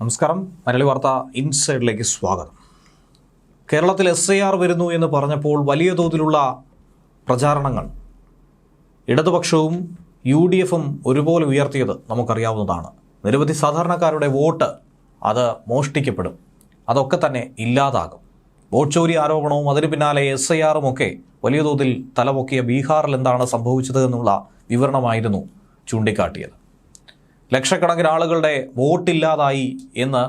നമസ്കാരം. മലയാളി വാർത്ത ഇൻസൈഡിലേക്ക് സ്വാഗതം. കേരളത്തിൽ എസ് ഐ ആർ വരുന്നു എന്ന് പറഞ്ഞപ്പോൾ വലിയ തോതിലുള്ള പ്രചാരണങ്ങൾ ഇടതുപക്ഷവും യു ഡി എഫും ഒരുപോലെ ഉയർത്തിയത് നമുക്കറിയാവുന്നതാണ്. നിരവധി സാധാരണക്കാരുടെ വോട്ട് അത് മോഷ്ടിക്കപ്പെടും. അതൊക്കെ തന്നെ ഇല്ലാതാകും. വോട്ട് ചോരി ആരോപണവും അതിന് പിന്നാലെ എസ് ഐ ആറും ഒക്കെ വലിയ തോതിൽ തലപൊക്കിയ ബീഹാറിൽ എന്താണ് സംഭവിച്ചത് എന്നുള്ള വിവരണമായിരുന്നു ചൂണ്ടിക്കാട്ടിയത്. ലക്ഷക്കണക്കിന് ആളുകളുടെ വോട്ടില്ലാതായി എന്ന്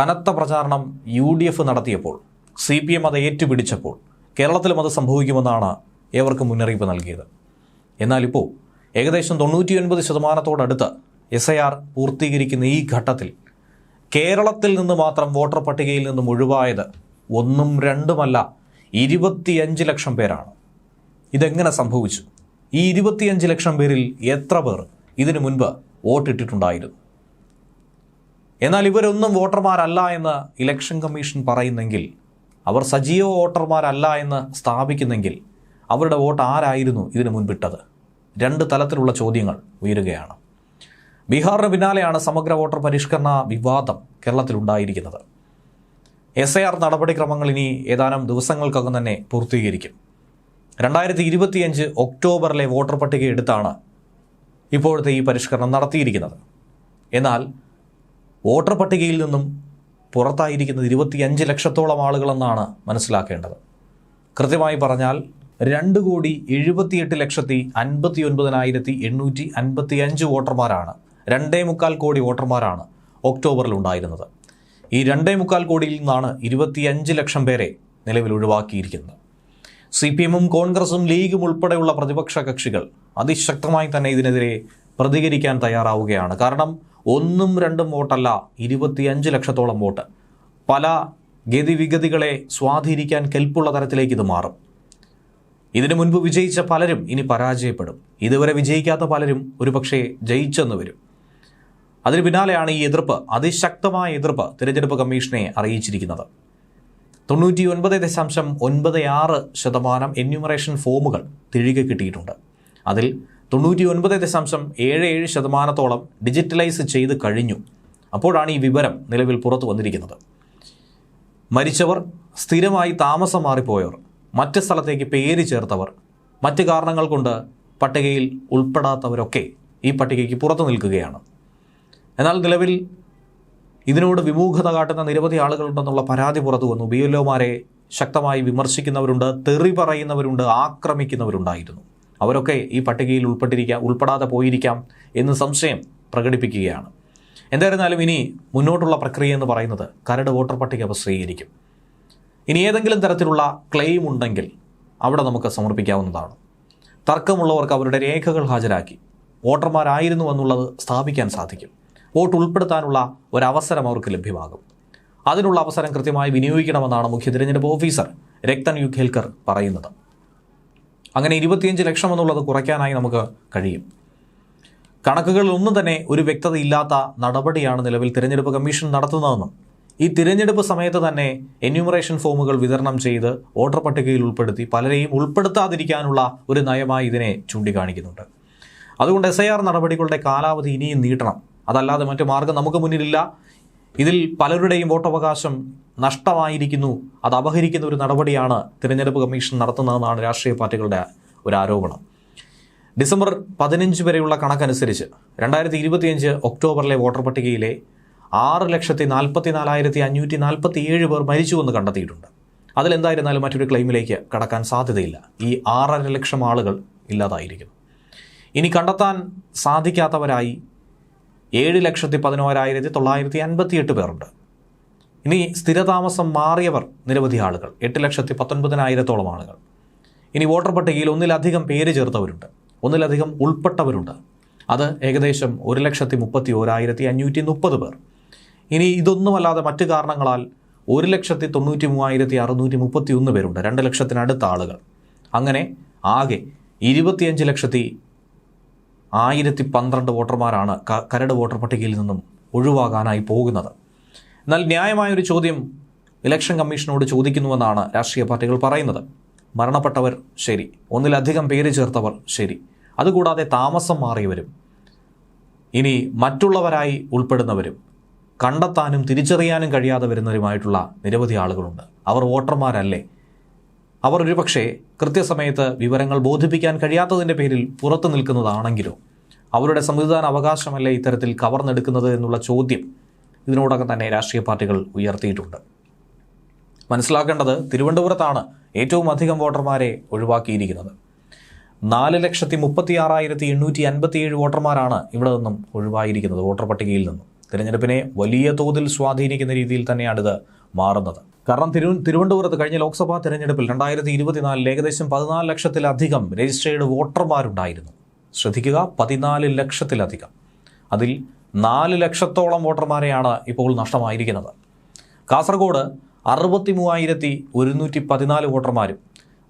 കനത്ത പ്രചാരണം യു ഡി എഫ് നടത്തിയപ്പോൾ സി പി എം അത് ഏറ്റുപിടിച്ചപ്പോൾ കേരളത്തിലും അത് സംഭവിക്കുമെന്നാണ് ഏവർക്കും മുന്നറിയിപ്പ് നൽകിയത്. എന്നാലിപ്പോൾ ഏകദേശം തൊണ്ണൂറ്റിയൊൻപത് ശതമാനത്തോടടുത്ത് എസ് ഐ ആർ പൂർത്തീകരിക്കുന്ന ഈ ഘട്ടത്തിൽ കേരളത്തിൽ നിന്ന് മാത്രം വോട്ടർ പട്ടികയിൽ നിന്നും ഒഴിവായത് ഒന്നും രണ്ടുമല്ല ഇരുപത്തിയഞ്ച് ലക്ഷം പേരാണ്. ഇതെങ്ങനെ സംഭവിച്ചു? ഈ ഇരുപത്തിയഞ്ച് ലക്ഷം പേരിൽ എത്ര പേർ? ഇതിനു മുൻപ് വോട്ടിട്ടിട്ടുണ്ടായിരുന്നു. എന്നാൽ ഇവരൊന്നും വോട്ടർമാരല്ല എന്ന് ഇലക്ഷൻ കമ്മീഷൻ പറയുന്നെങ്കിൽ അവർ സജീവ വോട്ടർമാരല്ല എന്ന് സ്ഥാപിക്കുന്നെങ്കിൽ അവരുടെ വോട്ട് ആരായിരുന്നു ഇതിനു മുൻപിട്ടത്? രണ്ട് തലത്തിലുള്ള ചോദ്യങ്ങൾ ഉയരുകയാണ്. ബീഹാറിന് പിന്നാലെയാണ് സമഗ്ര വോട്ടർ പരിഷ്കരണ വിവാദം കേരളത്തിലുണ്ടായിരിക്കുന്നത്. എസ് ഐ ആർ നടപടിക്രമങ്ങൾ ഇനി ഏതാനും ദിവസങ്ങൾക്കകം തന്നെ പൂർത്തീകരിക്കും. രണ്ടായിരത്തി ഇരുപത്തിയഞ്ച് ഒക്ടോബറിലെ വോട്ടർ പട്ടിക എടുത്താണ് ഇപ്പോഴത്തെ ഈ പരിഷ്കരണം നടത്തിയിരിക്കുന്നത്. എന്നാൽ വോട്ടർ പട്ടികയിൽ നിന്നും പുറത്തായിരിക്കുന്നത് ഇരുപത്തിയഞ്ച് ലക്ഷത്തോളം ആളുകളെന്നാണ് മനസ്സിലാക്കേണ്ടത്. കൃത്യമായി പറഞ്ഞാൽ രണ്ട് കോടി എഴുപത്തിയെട്ട് ലക്ഷത്തി അൻപത്തി ഒൻപതിനായിരത്തി എണ്ണൂറ്റി അൻപത്തി അഞ്ച് വോട്ടർമാരാണ് രണ്ടേ മുക്കാൽ കോടി വോട്ടർമാരാണ് ഒക്ടോബറിൽ ഉണ്ടായിരുന്നത്. ഈ രണ്ടേ മുക്കാൽ കോടിയിൽ നിന്നാണ് ഇരുപത്തിയഞ്ച് ലക്ഷം പേരെ നിലവിൽ ഒഴിവാക്കിയിരിക്കുന്നത്. സി പി എമ്മും കോൺഗ്രസും ലീഗും ഉൾപ്പെടെയുള്ള പ്രതിപക്ഷ കക്ഷികൾ അതിശക്തമായി തന്നെ ഇതിനെതിരെ പ്രതികരിക്കാൻ തയ്യാറാവുകയാണ്. കാരണം ഒന്നും രണ്ടും വോട്ടല്ല ഇരുപത്തിയഞ്ച് ലക്ഷത്തോളം വോട്ട്. പല ഗതിവിഗതികളെ സ്വാധീനിക്കാൻ കെൽപ്പുള്ള തരത്തിലേക്ക് ഇത് മാറും. ഇതിനു മുൻപ് വിജയിച്ച പലരും ഇനി പരാജയപ്പെടും. ഇതുവരെ വിജയിക്കാത്ത പലരും ഒരുപക്ഷെ ജയിച്ചെന്ന് വരും. അതിന് പിന്നാലെയാണ് ഈ എതിർപ്പ് അതിശക്തമായ എതിർപ്പ് തിരഞ്ഞെടുപ്പ് കമ്മീഷനെ അറിയിച്ചിരിക്കുന്നത്. തൊണ്ണൂറ്റി ഒൻപത് ദശാംശം ഒൻപത് ആറ് ശതമാനം എന്യൂമറേഷൻ ഫോമുകൾ തിരികെ കിട്ടിയിട്ടുണ്ട്. അതിൽ തൊണ്ണൂറ്റി ഒൻപത് ദശാംശം ഏഴ് ഏഴ് ശതമാനത്തോളം ഡിജിറ്റലൈസ് ചെയ്ത് കഴിഞ്ഞു. അപ്പോഴാണ് ഈ വിവരം നിലവിൽ പുറത്തു വന്നിരിക്കുന്നത്. മരിച്ചവർ സ്ഥിരമായി താമസം മാറിപ്പോയവർ മറ്റ് സ്ഥലത്തേക്ക് പേര് ചേർത്തവർ മറ്റ് കാരണങ്ങൾ കൊണ്ട് പട്ടികയിൽ ഉൾപ്പെടാത്തവരൊക്കെ ഈ പട്ടികയ്ക്ക് പുറത്തു നിൽക്കുകയാണ്. എന്നാൽ നിലവിൽ ഇതിനോട് വിമുഖത കാട്ടുന്ന നിരവധി ആളുകളുണ്ടെന്നുള്ള പരാതി പുറത്തു വന്നു. ബി എൽ ശക്തമായി വിമർശിക്കുന്നവരുണ്ട് തെറി പറയുന്നവരുണ്ട് ആക്രമിക്കുന്നവരുണ്ടായിരുന്നു. അവരൊക്കെ ഈ പട്ടികയിൽ ഉൾപ്പെട്ടിരിക്കാം ഉൾപ്പെടാതെ പോയിരിക്കാം എന്ന് സംശയം പ്രകടിപ്പിക്കുകയാണ്. എന്തായിരുന്നാലും ഇനി മുന്നോട്ടുള്ള പ്രക്രിയ എന്ന് പറയുന്നത് കരട് വോട്ടർ പട്ടിക പ്രസിദ്ധീകരിക്കും. ഇനി ഏതെങ്കിലും തരത്തിലുള്ള ക്ലെയിം ഉണ്ടെങ്കിൽ അവിടെ നമുക്ക് സമർപ്പിക്കാവുന്നതാണ്. തർക്കമുള്ളവർക്ക് അവരുടെ രേഖകൾ ഹാജരാക്കി വോട്ടർമാരായിരുന്നു എന്നുള്ളത് സ്ഥാപിക്കാൻ സാധിക്കും. വോട്ട് ഉൾപ്പെടുത്താനുള്ള ഒരവസരം അവർക്ക് ലഭ്യമാകും. അതിനുള്ള അവസരം കൃത്യമായി വിനിയോഗിക്കണമെന്നാണ് മുഖ്യ തിരഞ്ഞെടുപ്പ് ഓഫീസർ രക്തൻ യു ഖേൽക്കർ പറയുന്നത്. അങ്ങനെ ഇരുപത്തിയഞ്ച് ലക്ഷം എന്നുള്ളത് കുറയ്ക്കാനായി നമുക്ക് കഴിയും. കണക്കുകളിലൊന്നും തന്നെ ഒരു വ്യക്തതയില്ലാത്ത നടപടിയാണ് നിലവിൽ തിരഞ്ഞെടുപ്പ് കമ്മീഷൻ നടത്തുന്നതെന്നും ഈ തിരഞ്ഞെടുപ്പ് സമയത്ത് തന്നെ എന്യൂമറേഷൻ ഫോമുകൾ വിതരണം ചെയ്ത് വോട്ടർ പട്ടികയിൽ ഉൾപ്പെടുത്തി പലരെയും ഉൾപ്പെടുത്താതിരിക്കാനുള്ള ഒരു നയമായി ഇതിനെ ചൂണ്ടിക്കാണിക്കുന്നുണ്ട്. അതുകൊണ്ട് എസ് നടപടികളുടെ കാലാവധി ഇനിയും നീട്ടണം. അതല്ലാതെ മറ്റു മാർഗം നമുക്ക് മുന്നിലില്ല. ഇതിൽ പലരുടെയും വോട്ടവകാശം നഷ്ടമായിരിക്കുന്നു. അത് അപഹരിക്കുന്ന ഒരു നടപടിയാണ് തിരഞ്ഞെടുപ്പ് കമ്മീഷൻ നടത്തുന്നതെന്നാണ് രാഷ്ട്രീയ പാർട്ടികളുടെ ഒരു ആരോപണം. ഡിസംബർ പതിനഞ്ച് വരെയുള്ള കണക്കനുസരിച്ച് രണ്ടായിരത്തി ഇരുപത്തിയഞ്ച് ഒക്ടോബറിലെ വോട്ടർ പട്ടികയിലെ ആറ് ലക്ഷത്തി നാൽപ്പത്തി നാലായിരത്തി അഞ്ഞൂറ്റി നാൽപ്പത്തി ഏഴ് പേർ മരിച്ചുവെന്ന് കണ്ടെത്തിയിട്ടുണ്ട്. അതിലെന്തായിരുന്നാലും മറ്റൊരു ക്ലെയിമിലേക്ക് കടക്കാൻ സാധ്യതയില്ല. ഈ ആറര ലക്ഷം ആളുകൾ ഇല്ലാതായിരിക്കുന്നു. ഇനി കണ്ടെത്താൻ സാധിക്കാത്തവരായി ഏഴ് ലക്ഷത്തി പതിനോരായിരത്തി തൊള്ളായിരത്തി അൻപത്തിയെട്ട് പേരുണ്ട്. ഇനി സ്ഥിരതാമസം മാറിയവർ നിരവധി ആളുകൾ. എട്ട് ലക്ഷത്തി പത്തൊൻപതിനായിരത്തോളം ആളുകൾ. ഇനി വോട്ടർ പട്ടികയിൽ ഒന്നിലധികം പേര് ചേർത്തവരുണ്ട്. ഒന്നിലധികം ഉൾപ്പെട്ടവരുണ്ട്. അത് ഏകദേശം ഒരു ലക്ഷത്തി മുപ്പത്തി ഓരായിരത്തി അഞ്ഞൂറ്റി മുപ്പത് പേർ. ഇനി ഇതൊന്നുമല്ലാതെ മറ്റു കാരണങ്ങളാൽ ഒരു ലക്ഷത്തി തൊണ്ണൂറ്റി മൂവായിരത്തി അറുന്നൂറ്റി മുപ്പത്തി ഒന്ന് പേരുണ്ട്. രണ്ട് ലക്ഷത്തിനടുത്ത ആളുകൾ. അങ്ങനെ ആകെ ഇരുപത്തിയഞ്ച് ലക്ഷത്തി ആയിരത്തി പന്ത്രണ്ട് വോട്ടർമാരാണ് കരട് വോട്ടർ പട്ടികയിൽ നിന്നും ഒഴിവാകാനായി പോകുന്നത്. എന്നാൽ ന്യായമായൊരു ചോദ്യം ഇലക്ഷൻ കമ്മീഷനോട് ചോദിക്കുന്നുവെന്നാണ് രാഷ്ട്രീയ പാർട്ടികൾ പറയുന്നത്. മരണപ്പെട്ടവർ ശരി ഒന്നിലധികം പേര് ചേർത്തവർ ശരി. അതുകൂടാതെ താമസം മാറിയവരും ഇനി മറ്റുള്ളവരായി ഉൾപ്പെടുന്നവരും കണ്ടെത്താനും തിരിച്ചറിയാനും കഴിയാതെ വരുന്നവരുമായിട്ടുള്ള നിരവധി ആളുകളുണ്ട്. അവർ വോട്ടർമാരല്ലേ? അവർ ഒരുപക്ഷെ കൃത്യസമയത്ത് വിവരങ്ങൾ ബോധിപ്പിക്കാൻ കഴിയാത്തതിന്റെ പേരിൽ പുറത്തു നിൽക്കുന്നതാണെങ്കിലോ? അവരുടെ സംവിധാന അവകാശമല്ലേ ഇത്തരത്തിൽ കവർന്നെടുക്കുന്നത് എന്നുള്ള ചോദ്യം ഇതിനോടകം തന്നെ രാഷ്ട്രീയ പാർട്ടികൾ ഉയർത്തിയിട്ടുണ്ട്. മനസ്സിലാക്കേണ്ടത് തിരുവനന്തപുരത്താണ് ഏറ്റവും അധികം വോട്ടർമാരെ ഒഴിവാക്കിയിരിക്കുന്നത്. നാല് ലക്ഷത്തി മുപ്പത്തി ആറായിരത്തി എണ്ണൂറ്റി അൻപത്തിയേഴ് വോട്ടർമാരാണ് ഇവിടെ നിന്നും ഒഴിവായിരിക്കുന്നത് വോട്ടർ പട്ടികയിൽ നിന്നും. തിരഞ്ഞെടുപ്പിനെ വലിയ തോതിൽ സ്വാധീനിക്കുന്ന രീതിയിൽ തന്നെയാണ് ഇത് മാറുന്നത്. കാരണം തിരു തിരുവനന്തപുരത്ത് കഴിഞ്ഞ ലോക്സഭാ തെരഞ്ഞെടുപ്പിൽ രണ്ടായിരത്തി ഇരുപത്തിനാലിൽ ഏകദേശം പതിനാല് ലക്ഷത്തിലധികം രജിസ്റ്റേർഡ് വോട്ടർമാരുണ്ടായിരുന്നു. ശ്രദ്ധിക്കുക പതിനാല് ലക്ഷത്തിലധികം. അതിൽ നാല് ലക്ഷത്തോളം വോട്ടർമാരെയാണ് ഇപ്പോൾ നഷ്ടമായിരിക്കുന്നത്. കാസർഗോഡ് അറുപത്തി മൂവായിരത്തി ഒരുന്നൂറ്റി പതിനാല് വോട്ടർമാരും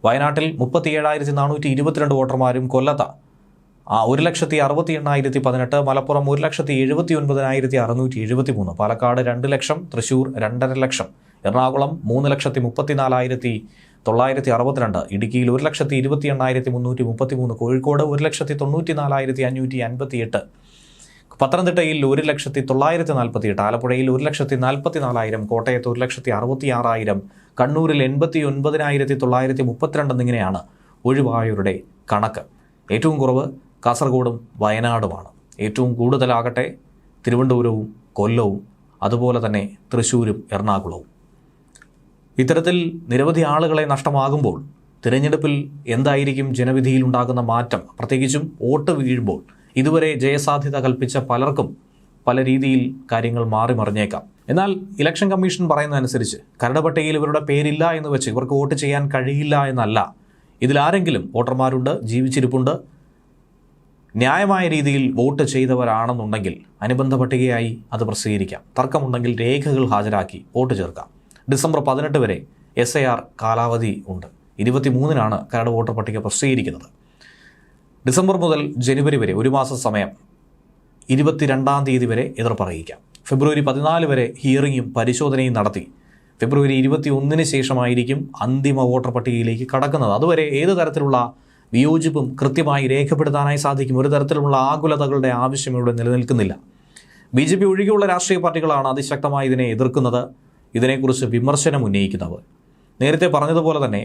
വയനാട്ടിൽ മുപ്പത്തി ഏഴായിരത്തി നാനൂറ്റി ഇരുപത്തിരണ്ട് വോട്ടർമാരും കൊല്ലത്ത് ഒരു ലക്ഷത്തി അറുപത്തി എണ്ണായിരത്തി പതിനെട്ട് മലപ്പുറം ഒരു ലക്ഷത്തി എഴുപത്തി ഒൻപതിനായിരത്തി അറുന്നൂറ്റി എഴുപത്തി മൂന്ന് പാലക്കാട് രണ്ട് ലക്ഷം തൃശൂർ രണ്ടര ലക്ഷം എറണാകുളം മൂന്ന് ലക്ഷത്തി മുപ്പത്തിനാലായിരത്തി തൊള്ളായിരത്തി അറുപത്തിരണ്ട് ഇടുക്കിയിൽ ഒരു ലക്ഷത്തി ഇരുപത്തി എണ്ണായിരത്തി മുന്നൂറ്റി മുപ്പത്തി മൂന്ന് കോഴിക്കോട് ഒരു ലക്ഷത്തി തൊണ്ണൂറ്റി നാലായിരത്തി അഞ്ഞൂറ്റി അൻപത്തി എട്ട് പത്തനംതിട്ടയിൽ ഒരു ലക്ഷത്തി തൊള്ളായിരത്തി നാൽപ്പത്തി എട്ട് ആലപ്പുഴയിൽ ഒരു ലക്ഷത്തി നാൽപ്പത്തി നാലായിരം കോട്ടയത്ത് ഒരു ലക്ഷത്തി അറുപത്തി ആറായിരം കണ്ണൂരിൽ എൺപത്തി ഒൻപതിനായിരത്തി തൊള്ളായിരത്തി മുപ്പത്തിരണ്ട് എന്നിങ്ങനെയാണ് ഒഴിവായവരുടെ കണക്ക്. ഏറ്റവും കുറവ് കാസർഗോഡും വയനാടുമാണ്. ഏറ്റവും കൂടുതലാകട്ടെ തിരുവനന്തപുരവും കൊല്ലവും അതുപോലെ തന്നെ തൃശ്ശൂരും എറണാകുളവും. ഇത്തരത്തിൽ നിരവധി ആളുകളെ നഷ്ടമാകുമ്പോൾ തിരഞ്ഞെടുപ്പിൽ എന്തായിരിക്കും ജനവിധിയിൽ ഉണ്ടാകുന്ന മാറ്റം? പ്രത്യേകിച്ചും വോട്ട് വീഴുമ്പോൾ ഇതുവരെ ജയസാധ്യത കൽപ്പിച്ച പലർക്കും പല രീതിയിൽ കാര്യങ്ങൾ മാറി മറിഞ്ഞേക്കാം എന്നാൽ ഇലക്ഷൻ കമ്മീഷൻ പറയുന്നതനുസരിച്ച് കരട് ഇവരുടെ പേരില്ല എന്ന് വെച്ച് ഇവർക്ക് വോട്ട് ചെയ്യാൻ കഴിയില്ല എന്നല്ല. ഇതിലാരെങ്കിലും വോട്ടർമാരുണ്ട് ജീവിച്ചിരിപ്പുണ്ട് ന്യായമായ രീതിയിൽ വോട്ട് ചെയ്തവരാണെന്നുണ്ടെങ്കിൽ അനുബന്ധ പട്ടികയായി അത് പ്രസിദ്ധീകരിക്കാം. തർക്കമുണ്ടെങ്കിൽ രേഖകൾ ഹാജരാക്കി വോട്ട് ചേർക്കാം. ഡിസംബർ പതിനെട്ട് വരെ എസ് ഐ ആർ കാലാവധി ഉണ്ട്. ഇരുപത്തിമൂന്നിനാണ് കരട് വോട്ടർ പട്ടിക പ്രസിദ്ധീകരിക്കുന്നത്. ഡിസംബർ മുതൽ ജനുവരി വരെ ഒരു മാസം സമയം ഇരുപത്തിരണ്ടാം തീയതി വരെ എതിർപ്പ് അറിയിക്കാം ഫെബ്രുവരി പതിനാല് വരെ ഹിയറിങ്ങും പരിശോധനയും നടത്തി. ഫെബ്രുവരി ഇരുപത്തി ഒന്നിന് ശേഷമായിരിക്കും അന്തിമ വോട്ടർ പട്ടികയിലേക്ക് കടക്കുന്നത്. അതുവരെ ഏത് തരത്തിലുള്ള വിയോജിപ്പും കൃത്യമായി രേഖപ്പെടുത്താനായി സാധിക്കും. ഒരു തരത്തിലുള്ള ആകുലതകളുടെ ആവശ്യം ഇവിടെ നിലനിൽക്കുന്നില്ല. ബി ജെ പി ഒഴികെയുള്ള രാഷ്ട്രീയ പാർട്ടികളാണ് അതിശക്തമായി ഇതിനെ എതിർക്കുന്നത്. ഇതിനെക്കുറിച്ച് വിമർശനം ഉന്നയിക്കുന്നത് നേരത്തെ പറഞ്ഞതുപോലെ തന്നെ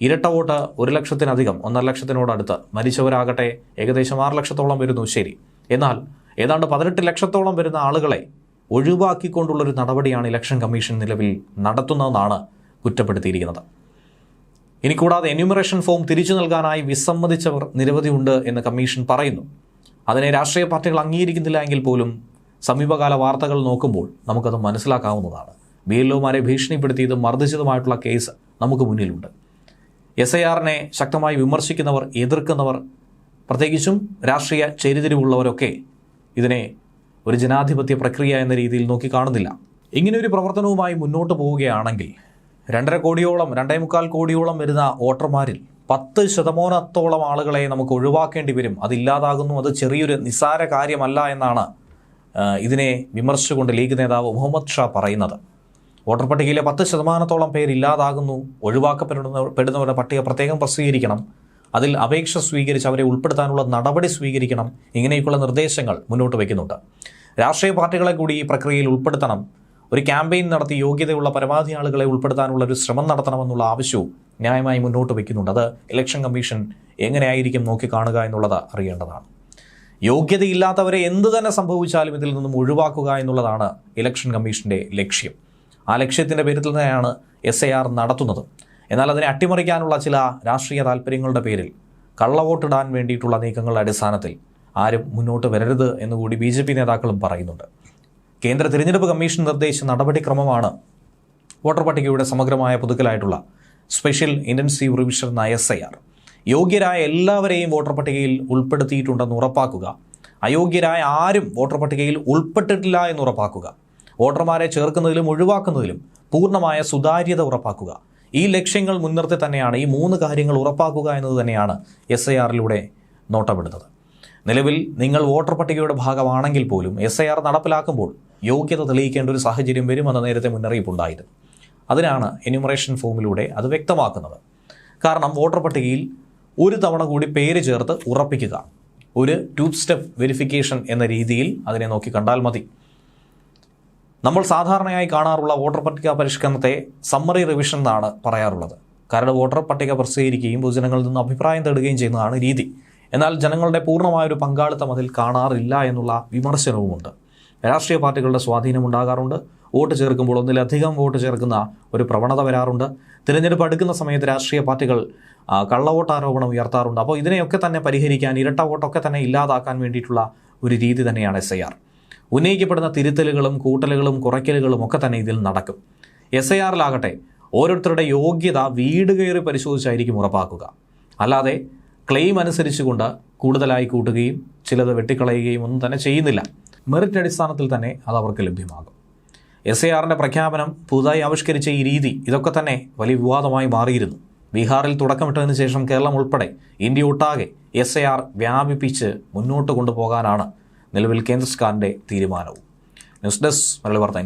ഇരട്ട വോട്ട് ഒരു ലക്ഷത്തിനധികം ഒന്നര ലക്ഷത്തിനോടടുത്ത് മരിച്ചവരാകട്ടെ ഏകദേശം ആറ് ലക്ഷത്തോളം വരുന്നു ശരി. എന്നാൽ ഏതാണ്ട് പതിനെട്ട് ലക്ഷത്തോളം വരുന്ന ആളുകളെ ഒഴിവാക്കിക്കൊണ്ടുള്ളൊരു നടപടിയാണ് ഇലക്ഷൻ കമ്മീഷൻ നിലവിൽ നടത്തുന്നതെന്നാണ് കുറ്റപ്പെടുത്തിയിരിക്കുന്നത്. ഇനി കൂടാതെ എന്യൂമറേഷൻ ഫോം തിരിച്ചു നൽകാനായി വിസമ്മതിച്ചവർ നിരവധിയുണ്ട് എന്ന് കമ്മീഷൻ പറയുന്നു. അതിനെ രാഷ്ട്രീയ പാർട്ടികൾ അംഗീകരിക്കുന്നില്ല എങ്കിൽ പോലും സമീപകാല വാർത്തകൾ നോക്കുമ്പോൾ നമുക്കത് മനസ്സിലാക്കാവുന്നതാണ്. ബി എൽ ഒമാരെ ഭീഷണിപ്പെടുത്തിയതും മർദ്ദിച്ചതുമായിട്ടുള്ള കേസ് നമുക്ക് മുന്നിലുണ്ട്. എസ് ഐ ആറിനെ ശക്തമായി വിമർശിക്കുന്നവർ എതിർക്കുന്നവർ പ്രത്യേകിച്ചും രാഷ്ട്രീയ ചേരിതിരിവുള്ളവരൊക്കെ ഇതിനെ ഒരു ജനാധിപത്യ പ്രക്രിയ എന്ന രീതിയിൽ നോക്കി കാണുന്നില്ല ഇങ്ങനെയൊരു പ്രവർത്തനവുമായി മുന്നോട്ട് പോവുകയാണെങ്കിൽ രണ്ടര കോടിയോളം രണ്ടേ മുക്കാൽ കോടിയോളം വരുന്ന വോട്ടർമാരിൽ പത്ത് ശതമാനത്തോളം ആളുകളെ നമുക്ക് ഒഴിവാക്കേണ്ടി വരും. അതില്ലാതാകുന്നു അത് ചെറിയൊരു നിസ്സാര കാര്യമല്ല എന്നാണ് ഇതിനെ വിമർശിച്ചുകൊണ്ട് ലീഗ് നേതാവ് മുഹമ്മദ് ഷാ പറയുന്നത്. വോട്ടർ പട്ടികയിലെ പത്ത് ശതമാനത്തോളം പേര് ഇല്ലാതാകുന്നു. ഒഴിവാക്കപ്പെടുന്ന പെടുന്നവരുടെ പട്ടിക പ്രത്യേകം പ്രസിദ്ധീകരിക്കണം. അതിൽ അപേക്ഷ സ്വീകരിച്ച് അവരെ ഉൾപ്പെടുത്താനുള്ള നടപടി സ്വീകരിക്കണം. ഇങ്ങനെയൊക്കെയുള്ള നിർദ്ദേശങ്ങൾ മുന്നോട്ട് വയ്ക്കുന്നുണ്ട്. രാഷ്ട്രീയ പാർട്ടികളെ കൂടി ഈ പ്രക്രിയയിൽ ഉൾപ്പെടുത്തണം. ഒരു ക്യാമ്പയിൻ നടത്തി യോഗ്യതയുള്ള പരമാവധി ആളുകളെ ഉൾപ്പെടുത്താനുള്ള ഒരു ശ്രമം നടത്തണമെന്നുള്ള ആവശ്യവും ന്യായമായി മുന്നോട്ട് വയ്ക്കുന്നുണ്ട്. അത് ഇലക്ഷൻ കമ്മീഷൻ എങ്ങനെയായിരിക്കും നോക്കിക്കാണുക എന്നുള്ളത് അറിയേണ്ടതാണ്. യോഗ്യതയില്ലാത്തവരെ എന്തു തന്നെ സംഭവിച്ചാലും ഇതിൽ നിന്നും ഒഴിവാക്കുക എന്നുള്ളതാണ് ഇലക്ഷൻ കമ്മീഷന്റെ ലക്ഷ്യം. ആ ലക്ഷ്യത്തിന്റെ പേരിൽ തന്നെയാണ് എസ് ഐ ആർ നടത്തുന്നത്. എന്നാൽ അതിനെ അട്ടിമറിക്കാനുള്ള ചില രാഷ്ട്രീയ താല്പര്യങ്ങളുടെ പേരിൽ കള്ളവോട്ടിടാൻ വേണ്ടിയിട്ടുള്ള നീക്കങ്ങളുടെ അടിസ്ഥാനത്തിൽ ആരും മുന്നോട്ട് വരരുത് എന്നുകൂടി ബി ജെ പി നേതാക്കളും പറയുന്നുണ്ട്. കേന്ദ്ര തിരഞ്ഞെടുപ്പ് കമ്മീഷൻ നിർദ്ദേശിച്ച നടപടിക്രമമാണ് വോട്ടർ പട്ടികയുടെ സമഗ്രമായ പുതുക്കലായിട്ടുള്ള സ്പെഷ്യൽ ഇന്റൻസീവ് റിവിഷൻ എന്ന എസ് ഐ ആർ. യോഗ്യരായ എല്ലാവരെയും വോട്ടർ പട്ടികയിൽ ഉൾപ്പെടുത്തിയിട്ടുണ്ടെന്ന് ഉറപ്പാക്കുക. അയോഗ്യരായ ആരും വോട്ടർ പട്ടികയിൽ ഉൾപ്പെട്ടിട്ടില്ല എന്ന് ഉറപ്പാക്കുക. വോട്ടർമാരെ ചേർക്കുന്നതിലും ഒഴിവാക്കുന്നതിലും പൂർണമായ സുതാര്യത ഉറപ്പാക്കുക. ഈ ലക്ഷ്യങ്ങൾ മുൻനിർത്തി തന്നെയാണ് ഈ മൂന്ന് കാര്യങ്ങൾ ഉറപ്പാക്കുക എന്നത് തന്നെയാണ് എസ് ഐ ആറിലൂടെ നോട്ടപ്പെടുന്നത് നിലവിൽ നിങ്ങൾ വോട്ടർ പട്ടികയുടെ ഭാഗമാണെങ്കിൽ പോലും എസ് ഐ ആർ നടപ്പിലാക്കുമ്പോൾ യോഗ്യത തെളിയിക്കേണ്ട ഒരു സാഹചര്യം വരുമെന്ന നേരത്തെ മുന്നറിയിപ്പുണ്ടായിരുന്നു അതിനാണ് എന്യൂമറേഷൻ ഫോമിലൂടെ അത് വ്യക്തമാക്കുന്നത്. കാരണം വോട്ടർ പട്ടികയിൽ ഒരു തവണ കൂടി പേര് ചേർത്ത് ഉറപ്പിക്കുക ഒരു ടു സ്റ്റെപ്പ് വെരിഫിക്കേഷൻ എന്ന രീതിയിൽ അതിനെ നോക്കി കണ്ടാൽ മതി. നമ്മൾ സാധാരണയായി കാണാറുള്ള വോട്ടർ പട്ടിക പരിഷ്കരണത്തെ സമ്മറി റിവിഷൻ എന്നാണ് പറയാറുള്ളത്. കാരണം വോട്ടർ പട്ടിക പ്രസിദ്ധീകരിക്കുകയും പൊതുജനങ്ങളിൽ നിന്ന് അഭിപ്രായം തേടുകയും ചെയ്യുന്നതാണ് രീതി. എന്നാൽ ജനങ്ങളുടെ പൂർണമായൊരു പങ്കാളിത്തം അതിൽ കാണാറില്ല എന്നുള്ള വിമർശനവുമുണ്ട്. രാഷ്ട്രീയ പാർട്ടികളുടെ സ്വാധീനം ഉണ്ടാകാറുണ്ട്. വോട്ട് ചേർക്കുമ്പോൾ ഒന്നിലധികം വോട്ട് ചേർക്കുന്ന ഒരു പ്രവണത വരാറുണ്ട്. തിരഞ്ഞെടുപ്പ് അടുക്കുന്ന സമയത്ത് രാഷ്ട്രീയ പാർട്ടികൾ കള്ളവോട്ട് ആരോപണം ഉയർത്താറുണ്ട്. അപ്പോൾ ഇതിനെയൊക്കെ തന്നെ പരിഹരിക്കാൻ ഇരട്ട വോട്ടൊക്കെ തന്നെ ഇല്ലാതാക്കാൻ വേണ്ടിയിട്ടുള്ള ഒരു രീതി തന്നെയാണ് എസ് ഐ ആർ ഉന്നയിക്കപ്പെടുന്ന തിരുത്തലുകളും കൂട്ടലുകളും കുറയ്ക്കലുകളും ഒക്കെ തന്നെ ഇതിൽ നടക്കും. എസ് ഐ ആറിലാകട്ടെ ഓരോരുത്തരുടെ യോഗ്യത വീട് കയറി പരിശോധിച്ചായിരിക്കും ഉറപ്പാക്കുക. അല്ലാതെ ക്ലെയിം അനുസരിച്ചുകൊണ്ട് കൂടുതലായി കൂട്ടുകയും ചിലത് വെട്ടിക്കളയുകയും ഒന്നും തന്നെ ചെയ്യുന്നില്ല. മെറിറ്റ് അടിസ്ഥാനത്തിൽ തന്നെ അത് അവർക്ക് ലഭ്യമാകും. എസ് എ ആറിന്റെ പ്രഖ്യാപനം പുതുതായി ആവിഷ്കരിച്ച ഈ രീതി ഇതൊക്കെ തന്നെ വലിയ വിവാദമായി മാറിയിരുന്നു. ബീഹാറിൽ തുടക്കമിട്ടതിന് ശേഷം കേരളം ഉൾപ്പെടെ ഇന്ത്യ ഒട്ടാകെ എസ് എ ആർ വ്യാപിപ്പിച്ച് മുന്നോട്ട് കൊണ്ടുപോകാനാണ് നിലവിൽ കേന്ദ്ര സർക്കാരിന്റെ തീരുമാനവും. ന്യൂസ് ഡെസ്ക് മലയാളി വാർത്ത